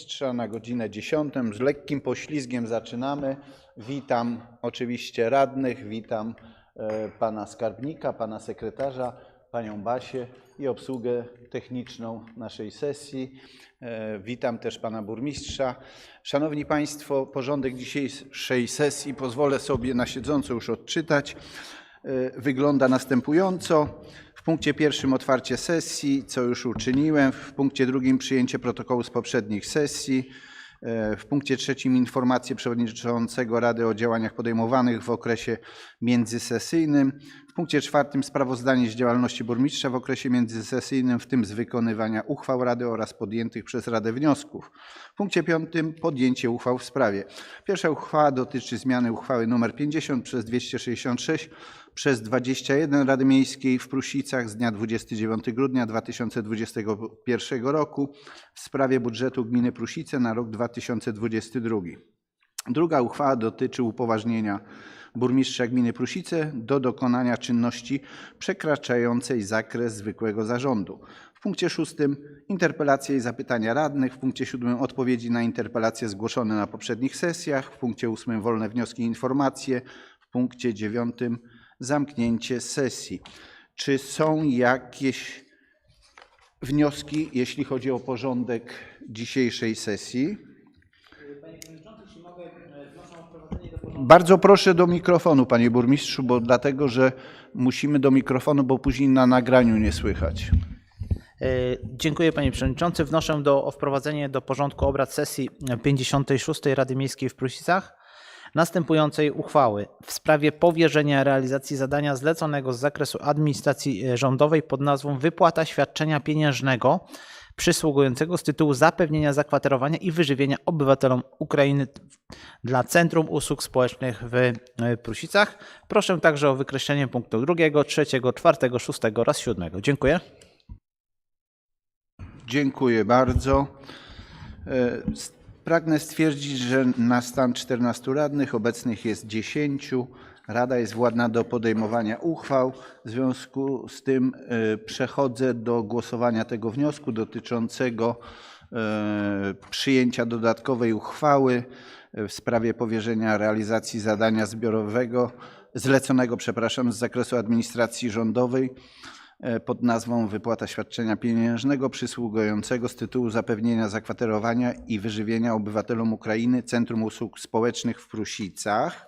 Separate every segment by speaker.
Speaker 1: Mistrza na godzinę 10. Z lekkim poślizgiem zaczynamy. Witam oczywiście radnych, witam e, pana skarbnika, pana sekretarza, panią Basię i obsługę techniczną naszej sesji. E, Witam też pana burmistrza. Szanowni Państwo, porządek dzisiejszej sesji pozwolę sobie na siedząco już odczytać. E, Wygląda następująco. Punkcie pierwszym otwarcie sesji, co już uczyniłem. W punkcie drugim przyjęcie protokołu z poprzednich sesji. E, W punkcie trzecim informacje przewodniczącego Rady o działaniach podejmowanych w okresie międzysesyjnym. Punkcie czwartym sprawozdanie z działalności burmistrza w okresie międzysesyjnym, w tym z wykonywania uchwał Rady oraz podjętych przez Radę wniosków. W punkcie piątym podjęcie uchwał w sprawie. Pierwsza uchwała dotyczy zmiany uchwały nr 50 przez 266 przez 21 Rady Miejskiej w Prusicach z dnia 29 grudnia 2021 roku w sprawie budżetu gminy Prusice na rok 2022. Druga uchwała dotyczy upoważnienia burmistrza gminy Prusice do dokonania czynności przekraczającej zakres zwykłego zarządu. W punkcie szóstym interpelacje i zapytania radnych, w punkcie siódmym odpowiedzi na interpelacje zgłoszone na poprzednich sesjach, w punkcie ósmym wolne wnioski i informacje, w punkcie dziewiątym zamknięcie sesji. Czy są jakieś wnioski, jeśli chodzi o porządek dzisiejszej sesji? Bardzo proszę do mikrofonu, panie burmistrzu, bo dlatego, że musimy do mikrofonu, bo później na nagraniu nie słychać.
Speaker 2: E, Dziękuję panie przewodniczący. Wnoszę do, o wprowadzenie do porządku obrad sesji 56 Rady Miejskiej w Prusicach następującej uchwały w sprawie powierzenia realizacji zadania zleconego z zakresu administracji e, rządowej pod nazwą wypłata świadczenia pieniężnego przysługującego z tytułu zapewnienia zakwaterowania i wyżywienia obywatelom Ukrainy dla Centrum Usług Społecznych w e, Prusicach. Proszę także o wykreślenie punktu drugiego, trzeciego, czwartego, szóstego oraz siódmego. Dziękuję.
Speaker 1: Dziękuję bardzo. E, Pragnę stwierdzić, że na stan 14 radnych obecnych jest 10. Rada jest władna do podejmowania uchwał. W związku z tym e, przechodzę do głosowania tego wniosku dotyczącego e, przyjęcia dodatkowej uchwały w sprawie powierzenia realizacji zadania zbiorowego, zleconego, przepraszam, z zakresu administracji rządowej e, pod nazwą wypłata świadczenia pieniężnego przysługującego z tytułu zapewnienia zakwaterowania i wyżywienia obywatelom Ukrainy Centrum Usług Społecznych w Prusicach.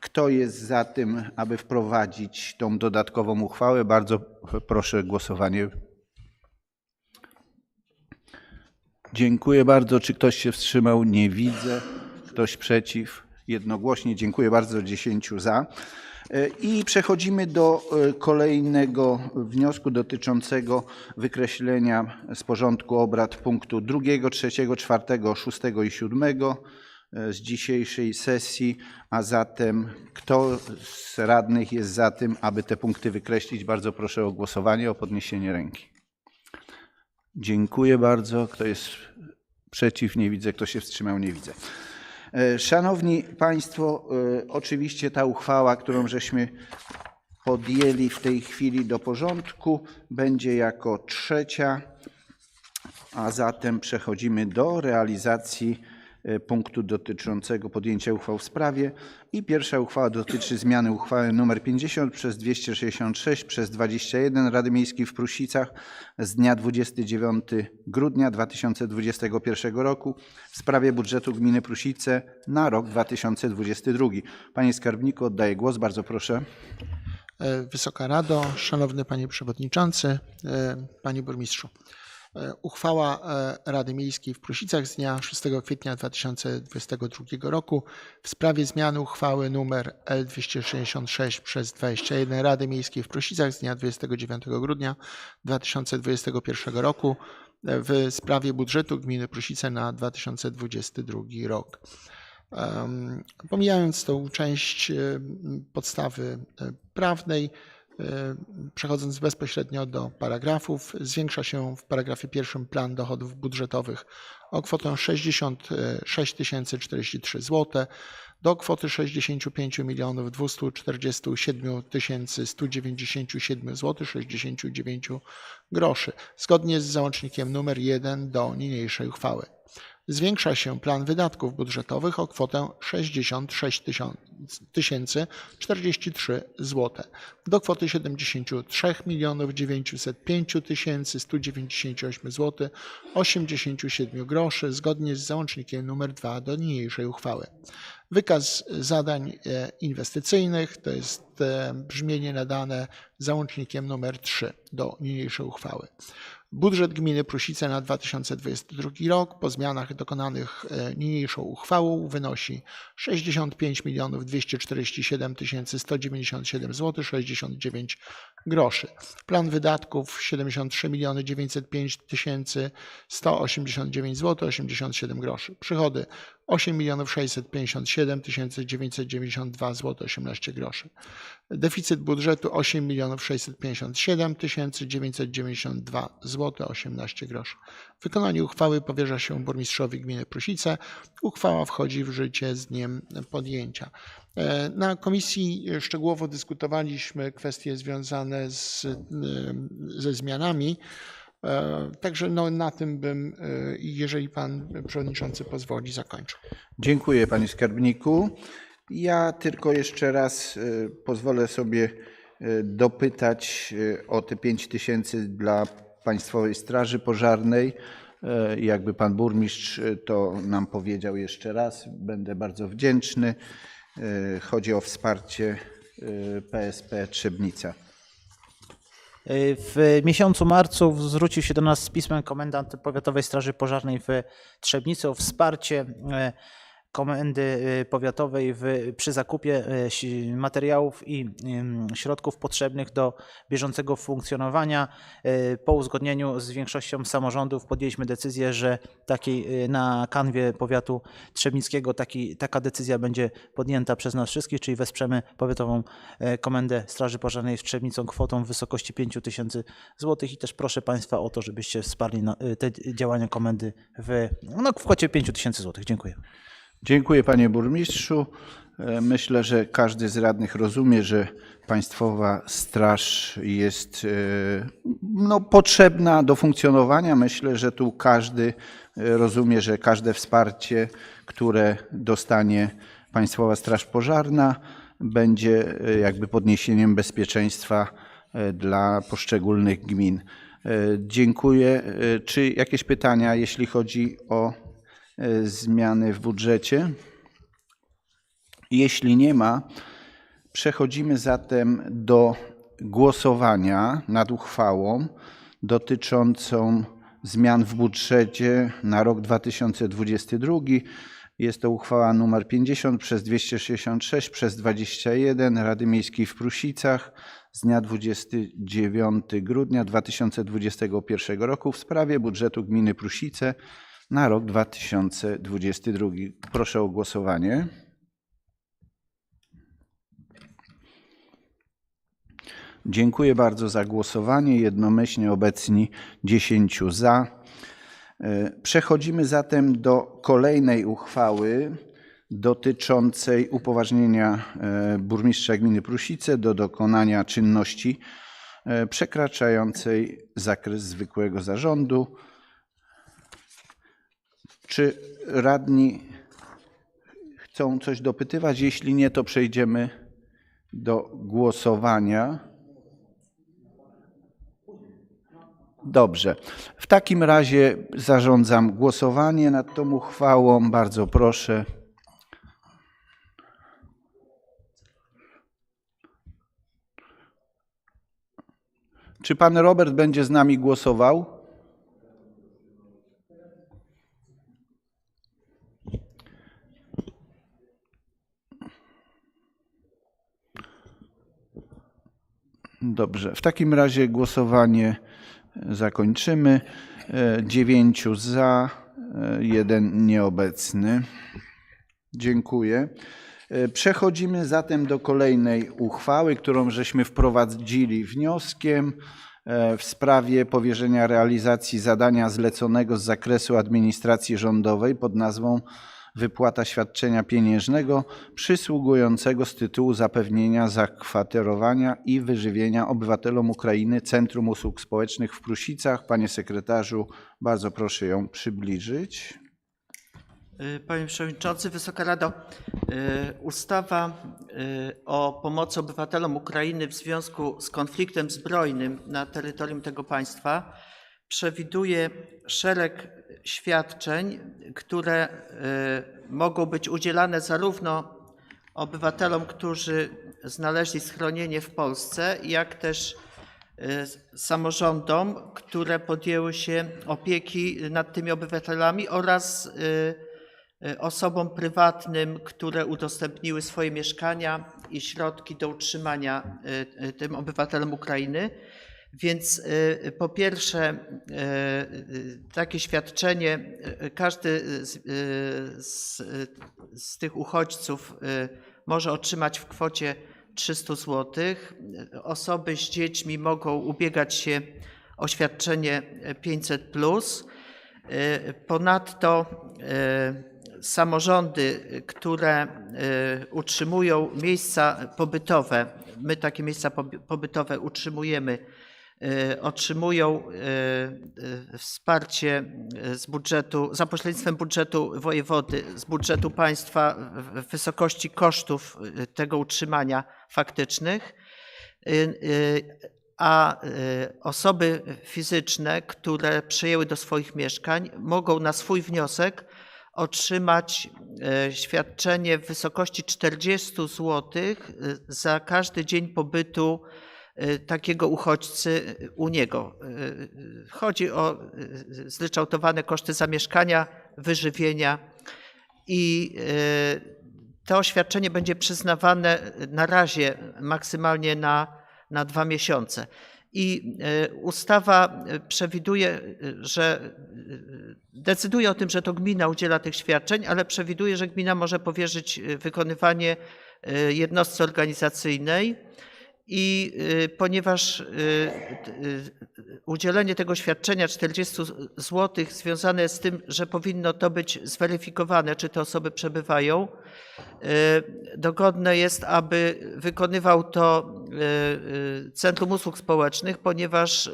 Speaker 1: Kto jest za tym, aby wprowadzić tą dodatkową uchwałę? Bardzo proszę głosowanie. Dziękuję bardzo. Czy ktoś się wstrzymał? Nie widzę. Ktoś przeciw? Jednogłośnie. Dziękuję bardzo. 10 za. E, I przechodzimy do e, kolejnego wniosku dotyczącego wykreślenia z porządku obrad punktu drugiego, trzeciego, czwartego, szóstego i siódmego e, z dzisiejszej sesji, a zatem kto z radnych jest za tym, aby te punkty wykreślić? Bardzo proszę o głosowanie, o podniesienie ręki. Dziękuję bardzo. Kto jest przeciw? Nie widzę. Kto się wstrzymał? Nie widzę. E, Szanowni Państwo, e, oczywiście ta uchwała, którą żeśmy podjęli w tej chwili do porządku, będzie jako trzecia, a zatem przechodzimy do realizacji punktu dotyczącego podjęcia uchwał w sprawie. I pierwsza uchwała dotyczy zmiany uchwały nr 50 przez 266 przez 21 Rady Miejskiej w Prusicach z dnia 29 grudnia 2021 roku w sprawie budżetu gminy Prusice na rok 2022. Panie skarbniku, oddaję głos. Bardzo proszę.
Speaker 3: E, Wysoka Rado, Szanowny Panie Przewodniczący, e, Panie Burmistrzu. E, Uchwała e, Rady Miejskiej w Prusicach z dnia 6 kwietnia 2022 roku w sprawie zmiany uchwały nr L266 przez 21 Rady Miejskiej w Prusicach z dnia 29 grudnia 2021 roku e, w sprawie budżetu gminy Prusice na 2022 rok. Pomijając tą część podstawy prawnej, przechodząc bezpośrednio do paragrafów, zwiększa się w paragrafie pierwszym plan dochodów budżetowych o kwotę 66 043 zł do kwoty 65 247 197 zł 69 groszy, zgodnie z załącznikiem nr 1 do niniejszej uchwały. Zwiększa się plan wydatków budżetowych o kwotę 66 tysięcy 43 zł do kwoty 73 905 198 zł 87 groszy zgodnie z załącznikiem nr 2 do niniejszej uchwały. Wykaz zadań e, inwestycyjnych to jest e, brzmienie nadane załącznikiem nr 3 do niniejszej uchwały. Budżet gminy Prusice na 2022 rok po zmianach dokonanych e, niniejszą uchwałą wynosi 65 247 197 zł 69 groszy. Plan wydatków 73 905 189 zł 87 groszy. Przychody 8 657 992 zł 18 groszy. Deficyt budżetu 8 657 992 zł 18 groszy. Wykonanie uchwały powierza się burmistrzowi gminy Prusice. Uchwała wchodzi w życie z dniem podjęcia. E, Na komisji szczegółowo dyskutowaliśmy kwestie związane z, e, ze zmianami. E, Także no, na tym bym, e, jeżeli pan przewodniczący pozwoli, zakończył.
Speaker 1: Dziękuję panie skarbniku. Ja tylko jeszcze raz y, pozwolę sobie dopytać o te 5 tysięcy dla Państwowej Straży Pożarnej. Jakby pan burmistrz to nam powiedział jeszcze raz, będę bardzo wdzięczny. Chodzi o wsparcie PSP Trzebnica.
Speaker 2: W miesiącu marcu zwrócił się do nas z pismem komendant Powiatowej Straży Pożarnej w Trzebnicy o wsparcie e, Komendy e, Powiatowej w, przy zakupie si- materiałów i środków potrzebnych do bieżącego funkcjonowania. E, Po uzgodnieniu z większością samorządów podjęliśmy decyzję, że takiej, e, na kanwie powiatu trzebnickiego taki, taka decyzja będzie podjęta przez nas wszystkich, czyli wesprzemy Powiatową Komendę Straży Pożarnej w Trzebnicą kwotą w wysokości 5 tysięcy złotych i też proszę Państwa o to, żebyście wsparli te działania komendy w, no, w kwocie 5 tysięcy złotych. Dziękuję.
Speaker 1: Dziękuję panie burmistrzu. E, Myślę, że każdy z radnych rozumie, że Państwowa Straż jest e, no, potrzebna do funkcjonowania. Myślę, że tu każdy e, rozumie, że każde wsparcie, które dostanie Państwowa Straż Pożarna, będzie jakby podniesieniem bezpieczeństwa dla poszczególnych gmin. Dziękuję. Czy jakieś pytania, jeśli chodzi o zmiany w budżecie? Jeśli nie ma, przechodzimy zatem do głosowania nad uchwałą dotyczącą zmian w budżecie na rok 2022. Jest to uchwała nr 50 przez 266 przez 21 Rady Miejskiej w Prusicach z dnia 29 grudnia 2021 roku w sprawie budżetu gminy Prusice na rok 2022. Proszę o głosowanie. Dziękuję bardzo za głosowanie. Jednomyślnie obecni 10 za. E, Przechodzimy zatem do kolejnej uchwały dotyczącej upoważnienia e, burmistrza gminy Prusice do dokonania czynności e, przekraczającej zakres zwykłego zarządu. Czy radni chcą coś dopytywać? Jeśli nie, to przejdziemy do głosowania. Dobrze. W takim razie zarządzam głosowanie nad tą uchwałą. Bardzo proszę. Czy pan Robert będzie z nami głosował? Dobrze. W takim razie głosowanie zakończymy. E, Dziewięciu za, e, jeden nieobecny. Dziękuję. E, Przechodzimy zatem do kolejnej uchwały, którą żeśmy wprowadzili wnioskiem e, w sprawie powierzenia realizacji zadania zleconego z zakresu administracji rządowej pod nazwą wypłata świadczenia pieniężnego przysługującego z tytułu zapewnienia zakwaterowania i wyżywienia obywatelom Ukrainy Centrum Usług Społecznych w Prusicach. Panie sekretarzu, bardzo proszę ją przybliżyć.
Speaker 4: Y, Panie Przewodniczący, Wysoka Rado, y, ustawa y, o pomocy obywatelom Ukrainy w związku z konfliktem zbrojnym na terytorium tego państwa przewiduje szereg świadczeń, które y, mogą być udzielane zarówno obywatelom, którzy znaleźli schronienie w Polsce, jak też y, samorządom, które podjęły się opieki nad tymi obywatelami oraz y, osobom prywatnym, które udostępniły swoje mieszkania i środki do utrzymania tym obywatelom Ukrainy. Więc y, po pierwsze, y, y, takie świadczenie każdy z, z, z tych uchodźców może otrzymać w kwocie 300 zł. Osoby z dziećmi mogą ubiegać się o świadczenie 500. Y, Ponadto samorządy, które utrzymują miejsca pobytowe, my takie miejsca poby- pobytowe utrzymujemy, otrzymują y, y, wsparcie z budżetu, za pośrednictwem budżetu wojewody, z budżetu państwa w- wysokości kosztów tego utrzymania faktycznych. A osoby fizyczne, które przejęły do swoich mieszkań, mogą na swój wniosek otrzymać świadczenie w wysokości 40 zł za każdy dzień pobytu takiego uchodźcy u niego. Y, y, Chodzi o y, zryczałtowane koszty zamieszkania, wyżywienia i y, to świadczenie będzie przyznawane na razie maksymalnie na, na dwa miesiące. I y, ustawa y, przewiduje, y, że y, decyduje o tym, że to gmina udziela tych świadczeń, ale przewiduje, że gmina może powierzyć y, wykonywanie y, jednostce organizacyjnej. I y, ponieważ y, y, udzielenie tego świadczenia 40 zł związane jest z tym, że powinno to być zweryfikowane, czy te osoby przebywają, dogodne jest, aby wykonywał to Centrum Usług Społecznych, ponieważ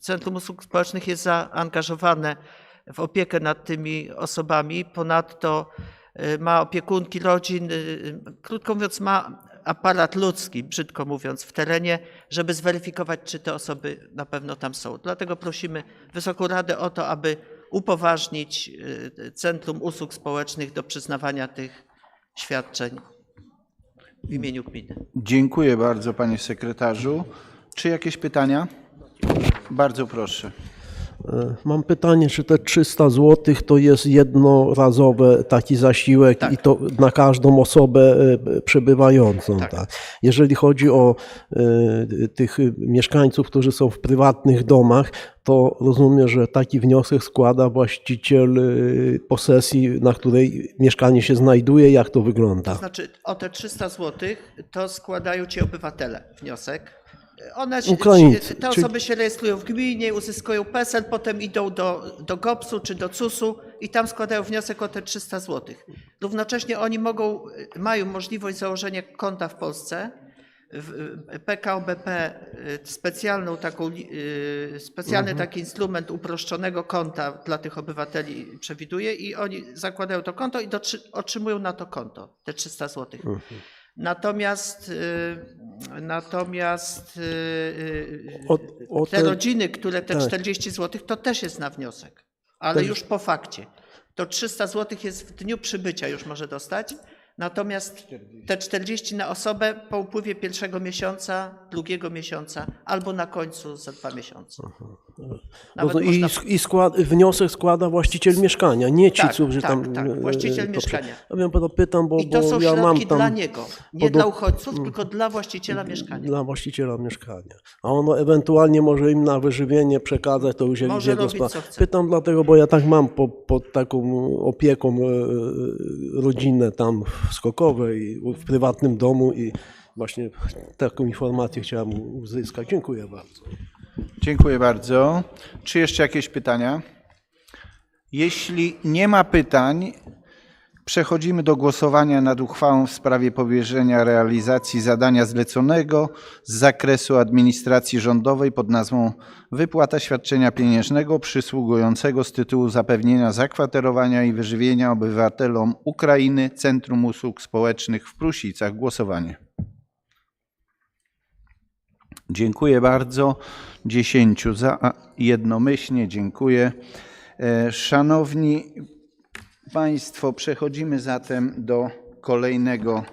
Speaker 4: Centrum Usług Społecznych jest zaangażowane w opiekę nad tymi osobami. Ponadto ma opiekunki rodzin, krótko mówiąc, ma aparat ludzki, brzydko mówiąc, w terenie, żeby zweryfikować, czy te osoby na pewno tam są. Dlatego prosimy Wysoką Radę o to, aby upoważnić y, Centrum Usług Społecznych do przyznawania tych świadczeń w imieniu gminy.
Speaker 1: Dziękuję bardzo, panie sekretarzu. Czy jakieś pytania? Bardzo proszę.
Speaker 5: E, Mam pytanie, czy te 300 zł to jest jednorazowy taki zasiłek
Speaker 4: Tak.
Speaker 5: i to na każdą osobę e, przebywającą,
Speaker 4: Tak.
Speaker 5: tak. Jeżeli chodzi o e, tych mieszkańców, którzy są w prywatnych domach, to rozumiem, że taki wniosek składa właściciel posesji, na której mieszkanie się znajduje. Jak to wygląda?
Speaker 4: To znaczy o te 300 zł to składają ci obywatele wniosek. One,
Speaker 5: Ukraińcy,
Speaker 4: te osoby się rejestrują w gminie, uzyskują PESEL, potem idą do, do GOPS-u czy do CUS-u i tam składają wniosek o te 300 zł. Równocześnie oni mogą, mają możliwość założenia konta w Polsce. W- PKO BP y, specjalną taką, y, specjalny taki instrument uproszczonego konta dla tych obywateli przewiduje i oni zakładają to konto i otrzymują na to konto te 300 zł. Natomiast, y, natomiast y, y,
Speaker 5: O- o
Speaker 4: te
Speaker 5: te-
Speaker 4: rodziny, które te
Speaker 5: tak.
Speaker 4: 40 zł, to też jest na wniosek, ale
Speaker 5: Też-
Speaker 4: już po fakcie. To 300 zł jest w dniu przybycia już może dostać, natomiast te 40 na osobę po upływie pierwszego miesiąca, drugiego miesiąca albo na końcu za dwa miesiące. Nawet
Speaker 5: Rozumiem,
Speaker 4: można-
Speaker 5: I, i skład, wniosek składa właściciel mieszkania, nie ci,
Speaker 4: Tak,
Speaker 5: którzy
Speaker 4: tak,
Speaker 5: tam.
Speaker 4: tak,
Speaker 5: e,
Speaker 4: właściciel
Speaker 5: to
Speaker 4: mieszkania.
Speaker 5: Ja wiem, to pytam, bo,
Speaker 4: I to
Speaker 5: bo
Speaker 4: są
Speaker 5: ja mam
Speaker 4: środki
Speaker 5: tam
Speaker 4: dla niego, nie dla uchodźców, tylko dla właściciela mieszkania.
Speaker 5: dla właściciela mieszkania. A ono ewentualnie może im na wyżywienie przekazać, to już jak
Speaker 4: co chce.
Speaker 5: Pytam dlatego, bo ja tak mam po, pod taką opieką e, rodzinę tam w Skokowej, w prywatnym domu i właśnie taką informację chciałem uzyskać. Dziękuję bardzo.
Speaker 1: Dziękuję bardzo. Czy jeszcze jakieś pytania? Jeśli nie ma pytań, Przechodzimy do głosowania nad uchwałą w sprawie powierzenia realizacji zadania zleconego z zakresu administracji rządowej pod nazwą Wypłata świadczenia pieniężnego przysługującego z tytułu zapewnienia zakwaterowania i wyżywienia obywatelom Ukrainy Centrum Usług Społecznych w Prusicach. Głosowanie. Dziękuję bardzo. Dziesięciu za, jednomyślnie dziękuję. E, Szanowni Państwo, przechodzimy zatem do kolejnego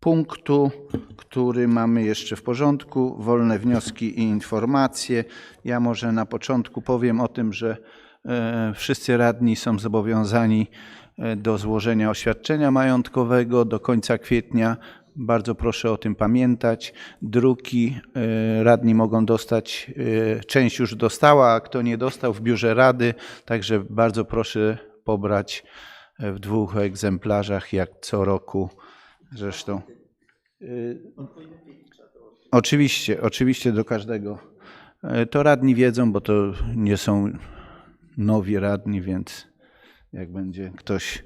Speaker 1: punktu, który mamy jeszcze w porządku. Wolne wnioski i informacje. Ja może na początku powiem o tym, że e, wszyscy radni są zobowiązani e, do złożenia oświadczenia majątkowego do końca kwietnia. Bardzo proszę o tym pamiętać. Druki e, radni mogą dostać, część już dostała, a kto nie dostał w biurze rady, także bardzo proszę pobrać w dwóch egzemplarzach, jak co roku zresztą. Y, Oczywiście, oczywiście do każdego. Y, To radni wiedzą, bo to nie są nowi radni, więc jak będzie ktoś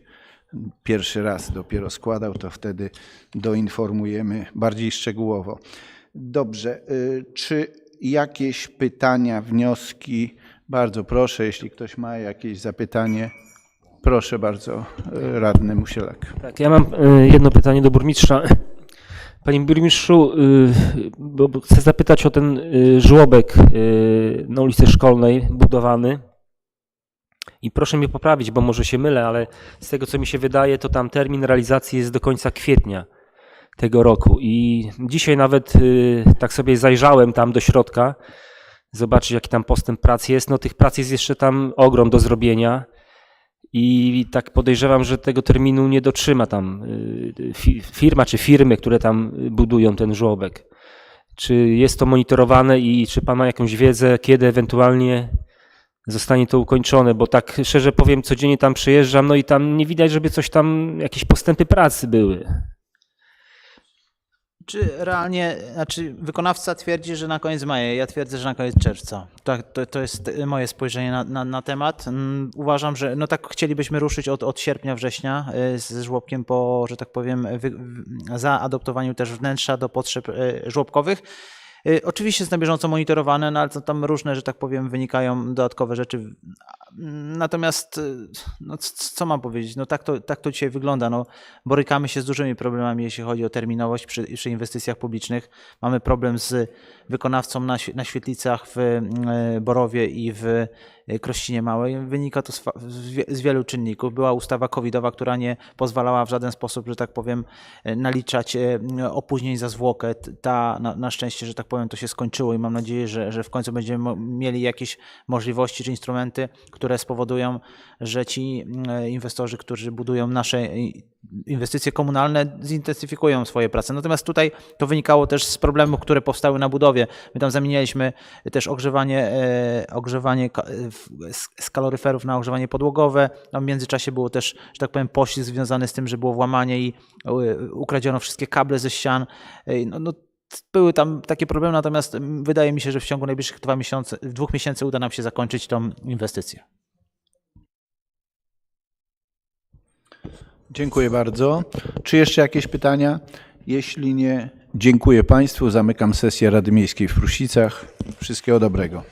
Speaker 1: pierwszy raz dopiero składał, to wtedy doinformujemy bardziej szczegółowo. Dobrze, czy jakieś pytania, wnioski? Bardzo proszę, jeśli ktoś ma jakieś zapytanie. Proszę bardzo, y, radny Musielak.
Speaker 6: Tak, ja mam y, jedno pytanie do burmistrza. Panie burmistrzu, bo chcę zapytać o ten żłobek na ulicy Szkolnej budowany. I proszę mnie poprawić, bo może się mylę, ale z tego co mi się wydaje, to tam termin realizacji jest do końca kwietnia tego roku. I dzisiaj nawet tak sobie zajrzałem tam do środka, zobaczyć jaki tam postęp prac jest. No tych prac jest jeszcze tam ogrom do zrobienia. I tak podejrzewam, że tego terminu nie dotrzyma tam y, fi- firma czy firmy, które tam y, budują ten żłobek. Czy jest to monitorowane i czy pan ma jakąś wiedzę, kiedy ewentualnie zostanie to ukończone? Bo tak szczerze powiem, codziennie tam przyjeżdżam, no i tam nie widać, żeby coś tam, jakieś postępy pracy były.
Speaker 2: Czy realnie, znaczy wykonawca twierdzi, że na koniec maja, ja twierdzę, że na koniec czerwca. Tak, to, to jest moje spojrzenie na, na, na temat. Mm, Uważam, że no tak chcielibyśmy ruszyć od, od sierpnia, września y, z żłobkiem po, że tak powiem, wy, zaadoptowaniu też wnętrza do potrzeb y, żłobkowych. Y, Oczywiście jest na bieżąco monitorowane, no ale to tam różne, że tak powiem, wynikają dodatkowe rzeczy. Natomiast, y, no, co mam powiedzieć? No tak to, tak to dzisiaj wygląda. No, borykamy się z dużymi problemami, jeśli chodzi o terminowość przy, przy inwestycjach publicznych. Mamy problem z wykonawcą na, na świetlicach w e, Borowie i w Krościnie Małej. Wynika to z, wielu czynników. Była ustawa covidowa, która nie pozwalała w żaden sposób, że tak powiem, e, naliczać e, opóźnień za zwłokę. Ta, na, na szczęście, że tak powiem, to się skończyło i mam nadzieję, że, że w końcu będziemy mieli jakieś możliwości czy instrumenty, które spowodują, że ci inwestorzy, którzy budują nasze inwestycje komunalne, zintensyfikują swoje prace. Natomiast tutaj to wynikało też z problemów, które powstały na budowie. My tam zamienialiśmy też ogrzewanie, e, ogrzewanie w- z, kaloryferów na ogrzewanie podłogowe. Tam w międzyczasie było też, że tak powiem, poślizg związany z tym, że było włamanie i e, ukradziono wszystkie kable ze ścian. E, No, no, były tam takie problemy, natomiast wydaje mi się, że w ciągu najbliższych dwa miesiące, dwóch miesięcy uda nam się zakończyć tą inwestycję.
Speaker 1: Dziękuję bardzo. Czy jeszcze jakieś pytania? Jeśli nie, dziękuję Państwu. Zamykam sesję Rady Miejskiej w Prusicach. Wszystkiego dobrego.